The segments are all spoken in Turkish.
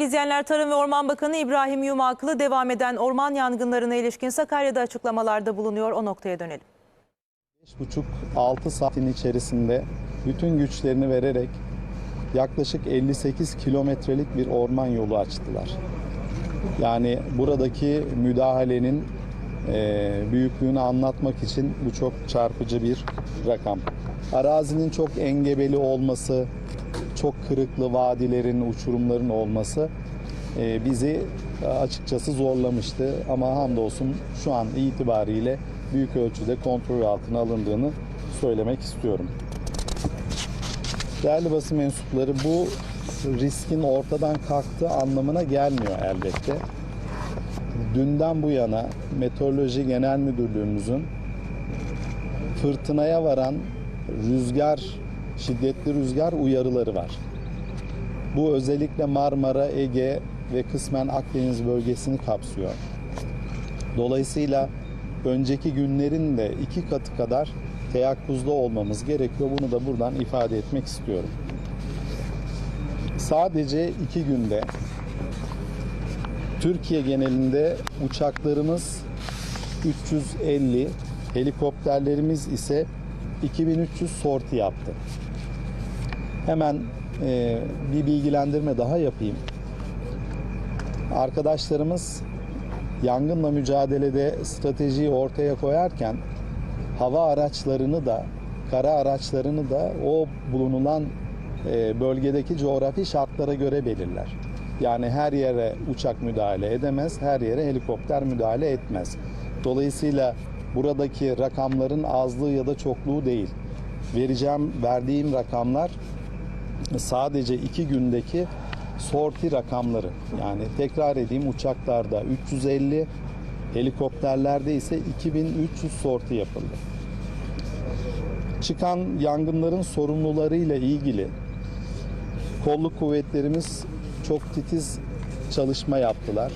İzleyenler Tarım ve Orman Bakanı İbrahim Yumaklı devam eden orman yangınlarına ilişkin Sakarya'da açıklamalarda bulunuyor. O noktaya dönelim. 5,5-6 saatin içerisinde bütün güçlerini vererek yaklaşık 58 kilometrelik bir orman yolu açtılar. Yani buradaki müdahalenin e, büyüklüğünü anlatmak için bu çok çarpıcı bir rakam. Arazinin çok engebeli olması, çok kırıklı vadilerin, uçurumların olması e, bizi açıkçası zorlamıştı. Ama hamdolsun şu an itibariyle büyük ölçüde kontrol altına alındığını söylemek istiyorum. Değerli basın mensupları bu riskin ortadan kalktığı anlamına gelmiyor elbette. Dünden bu yana Meteoroloji Genel Müdürlüğümüzün fırtınaya varan rüzgar, şiddetli rüzgar uyarıları var. Bu özellikle Marmara, Ege ve kısmen Akdeniz bölgesini kapsıyor. Dolayısıyla önceki günlerin de iki katı kadar teyakkuzda olmamız gerekiyor. Bunu da buradan ifade etmek istiyorum. Sadece iki günde Türkiye genelinde uçaklarımız 350, helikopterlerimiz ise 2300 sorti yaptı. Hemen e, bir bilgilendirme daha yapayım. Arkadaşlarımız yangınla mücadelede stratejiyi ortaya koyarken hava araçlarını da kara araçlarını da o bulunulan e, bölgedeki coğrafi şartlara göre belirler. Yani her yere uçak müdahale edemez, her yere helikopter müdahale etmez. Dolayısıyla buradaki rakamların azlığı ya da çokluğu değil. Vereceğim, verdiğim rakamlar sadece iki gündeki sorti rakamları. Yani tekrar edeyim uçaklarda 350, helikopterlerde ise 2300 sorti yapıldı. Çıkan yangınların sorumlularıyla ilgili kolluk kuvvetlerimiz çok titiz çalışma yaptılar.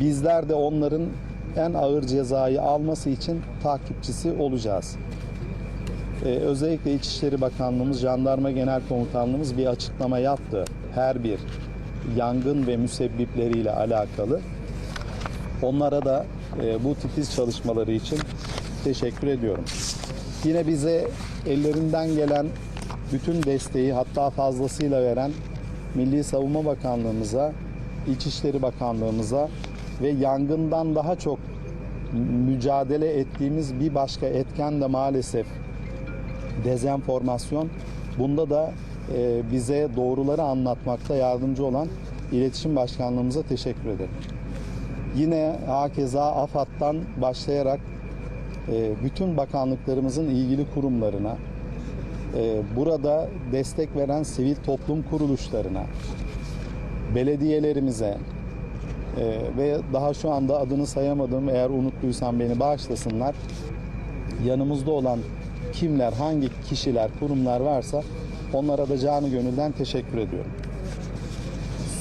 Bizler de onların en ağır cezayı alması için takipçisi olacağız. Ee, özellikle İçişleri Bakanlığımız, Jandarma Genel Komutanlığımız bir açıklama yaptı. Her bir yangın ve müsebbipleriyle alakalı. Onlara da e, bu titiz çalışmaları için teşekkür ediyorum. Yine bize ellerinden gelen bütün desteği hatta fazlasıyla veren Milli Savunma Bakanlığımıza, İçişleri Bakanlığımıza ve yangından daha çok mücadele ettiğimiz bir başka etken de maalesef dezenformasyon. Bunda da e, bize doğruları anlatmakta yardımcı olan İletişim Başkanlığımıza teşekkür ederim. Yine hakeza AFAD'dan başlayarak e, bütün bakanlıklarımızın ilgili kurumlarına, e, burada destek veren sivil toplum kuruluşlarına, belediyelerimize e, ve daha şu anda adını sayamadım eğer unuttuysam beni bağışlasınlar. Yanımızda olan kimler, hangi kişiler, kurumlar varsa onlara da canı gönülden teşekkür ediyorum.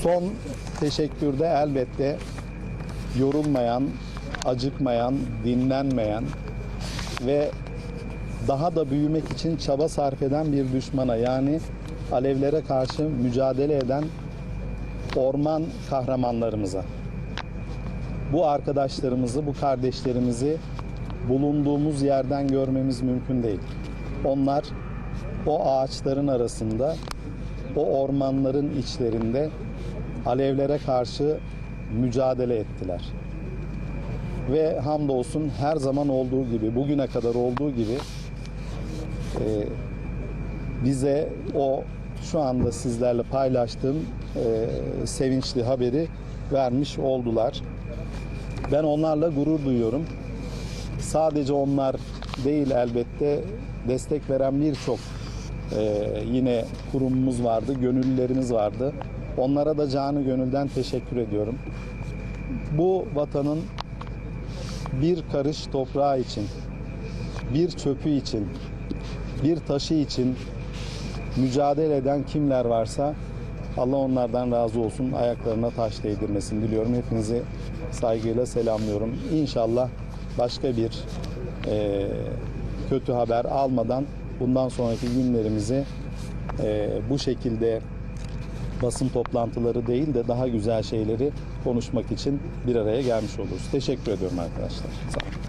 Son teşekkürde elbette yorulmayan, acıkmayan, dinlenmeyen ve daha da büyümek için çaba sarf eden bir düşmana yani alevlere karşı mücadele eden orman kahramanlarımıza. Bu arkadaşlarımızı, bu kardeşlerimizi bulunduğumuz yerden görmemiz mümkün değil. Onlar o ağaçların arasında, o ormanların içlerinde alevlere karşı mücadele ettiler. Ve hamdolsun her zaman olduğu gibi, bugüne kadar olduğu gibi e, bize o şu anda sizlerle paylaştığım e, sevinçli haberi vermiş oldular. Ben onlarla gurur duyuyorum. Sadece onlar değil elbette destek veren birçok e, yine kurumumuz vardı, gönüllülerimiz vardı. Onlara da canı gönülden teşekkür ediyorum. Bu vatanın bir karış toprağı için, bir çöpü için, bir taşı için mücadele eden kimler varsa Allah onlardan razı olsun. Ayaklarına taş değdirmesin diliyorum. Hepinizi saygıyla selamlıyorum. İnşallah başka bir e, kötü haber almadan bundan sonraki günlerimizi e, bu şekilde basın toplantıları değil de daha güzel şeyleri konuşmak için bir araya gelmiş oluruz. Teşekkür ediyorum arkadaşlar. Sağ olun.